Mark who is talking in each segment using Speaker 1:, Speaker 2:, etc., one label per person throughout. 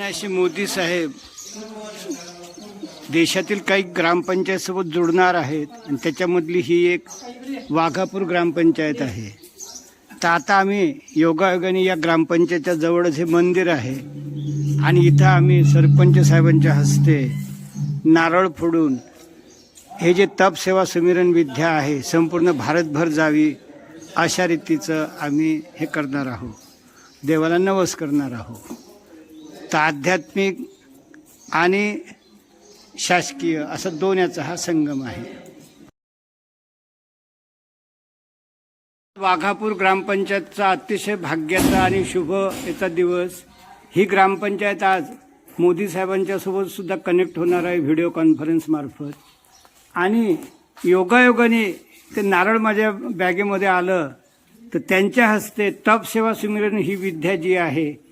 Speaker 1: आणि मोदी साहेब देशातील काही ग्रामपंचायतसोबत जुडणार आहेत आणि त्याच्यामधली ही एक वाघापूर ग्रामपंचायत आहे. तर आता आम्ही योगायोगाने या ग्रामपंचायतच्या जवळच हे मंदिर आहे. आणि इथं आम्ही सरपंच साहेबांच्या हस्ते नारळ फोडून हे जे तप सेवा सुमिरन विद्या आहे संपूर्ण भारतभर जावी अशा रीतीचं आम्ही हे करणार आहोत. देवाला नवस करणार आहोत. तर आध्यात्मिक आणि शासकीय असं दोन याचा हा संगम आहे. वाघापूर ग्रामपंचायतचा अतिशय भाग्याचा आणि शुभ याचा दिवस. ही ग्रामपंचायत आज मोदी साहेबांच्यासोबत सुद्धा कनेक्ट होणार आहे व्हिडिओ कॉन्फरन्स मार्फत. आणि योगायोगाने ते नारळ माझ्या बॅगेमध्ये आलं तर त्यांच्या हस्ते तप सेवा सुमिरन ही विद्या जी आहे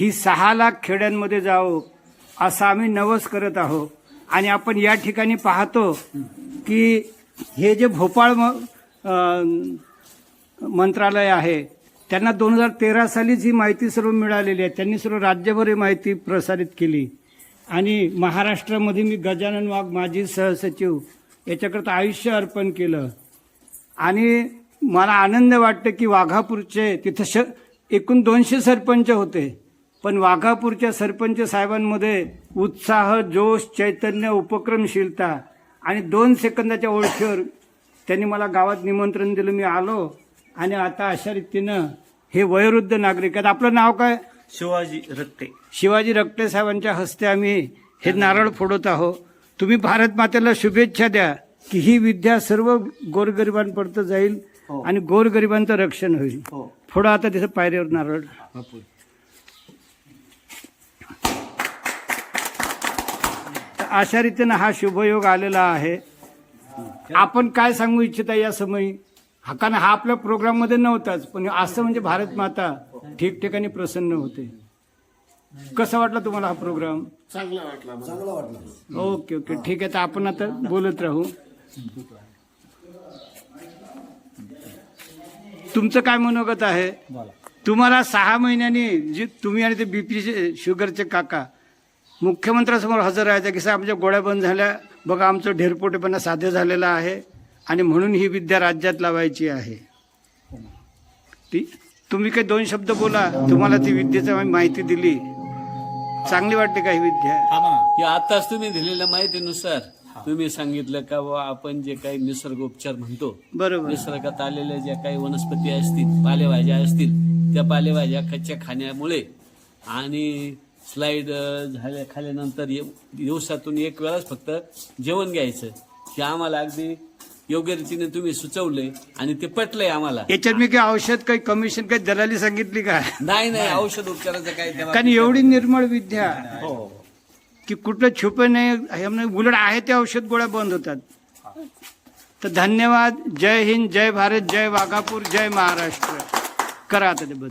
Speaker 1: ही सहा लाख खेड्यांमध्ये जावो असं आम्ही नवस करत आहोत आणि आपण या ठिकाणी पाहतो की हे जे भोपाळ म- मंत्रालय आहे त्यांना दोन हजार तेरा सालीच ही माहिती सर्व मिळालेली आहे त्यांनी सर्व राज्यभर ही माहिती प्रसारित केली. आणि महाराष्ट्रामध्ये मी गजानन वाघ माजी सहसचिव याच्याकरता आयुष्य अर्पण केलं. आणि मला आनंद वाटतं की वाघापूरचे तिथं श एकूण दोनशे सरपंच होते. पण वाघापूरच्या सरपंच साहेबांमध्ये उत्साह जोश चैतन्य उपक्रमशीलता आणि दोन सेकंदाच्या ओळखीवर त्यांनी मला गावात निमंत्रण दिलं. मी आलो आणि आता अशा रीतीनं हे वयोवृद्ध नागरिक आहेत. आपलं नाव काय?
Speaker 2: शिवाजी रक्ते.
Speaker 1: शिवाजी रक्ते साहेबांच्या हस्ते आम्ही हे नारळ फोडत आहोत. तुम्ही भारत मातेला शुभेच्छा द्या की ही विद्या सर्व गोरगरिबांपर्यंत जाईल
Speaker 2: हो.
Speaker 1: आणि गोरगरिबांचं रक्षण होईल.
Speaker 2: हो.
Speaker 1: फोडा आता तिथं पायरीवर नारळ
Speaker 2: बापू
Speaker 1: तर अशा रीतीनं हा शुभयोग आलेला आहे. आपण काय सांगू इच्छिता या समयी? हा कारण हा आपल्या प्रोग्राममध्ये नव्हताच पण असं म्हणजे भारत माता ठिकठिकाणी प्रसन्न होते. कसं वाटलं तुम्हाला हा प्रोग्राम? Okay okay. ठीक आहे तर आपण आता बोलत राहू. तुमचं काय मनोगत आहे? तुम्हाला सहा महिन्यांनी जी तुम्ही आणि ते बीपी शुगरचे काका मुख्यमंत्र्यासमोर हजर राहायचं की साहेब आमच्या गोळ्या बंद झाल्या. बघा आमचं ढेरपोटेपणा साध्य झालेला आहे आणि म्हणून ही विद्या राज्यात लावायची आहे. ती तुम्ही काही दोन शब्द बोला. तुम्हाला ती विद्येची माहिती दिली. चांगली वाटते का ही विद्या?
Speaker 3: हे आताच तुम्ही दिलेल्या माहितीनुसार तुम्ही सांगितलं का बुवा आपण जे काही निसर्गोपचार म्हणतो
Speaker 1: बरोबर.
Speaker 3: निसर्गात आलेल्या ज्या काही वनस्पती असतील पालेभाज्या असतील त्या पालेभाज्या कच्च्या खाण्यामुळे आणि स्लाईड झाल्या खाल्यानंतर ये- दिवसातून एक वेळाच फक्त जेवण घ्यायचं. हे आम्हाला अगदी योग्य रीतीने तुम्ही सुचवलंय आणि ते पटलंय आम्हाला.
Speaker 1: याच्यात मी काही औषध काही कमिशन काही दलाली सांगितली का?
Speaker 3: नाही नाही औषध उपचाराचं तेव्हा-
Speaker 1: कारण एवढी निर्मळ विद्या.
Speaker 3: हो.
Speaker 1: की कुठलं छुपे नाही हे म्हणजे उलट आहे ते औषध गोळ्या बंद होतात. तर धन्यवाद. जय हिंद जय भारत जय वाघापूर जय महाराष्ट्र. करा आता ते बंद.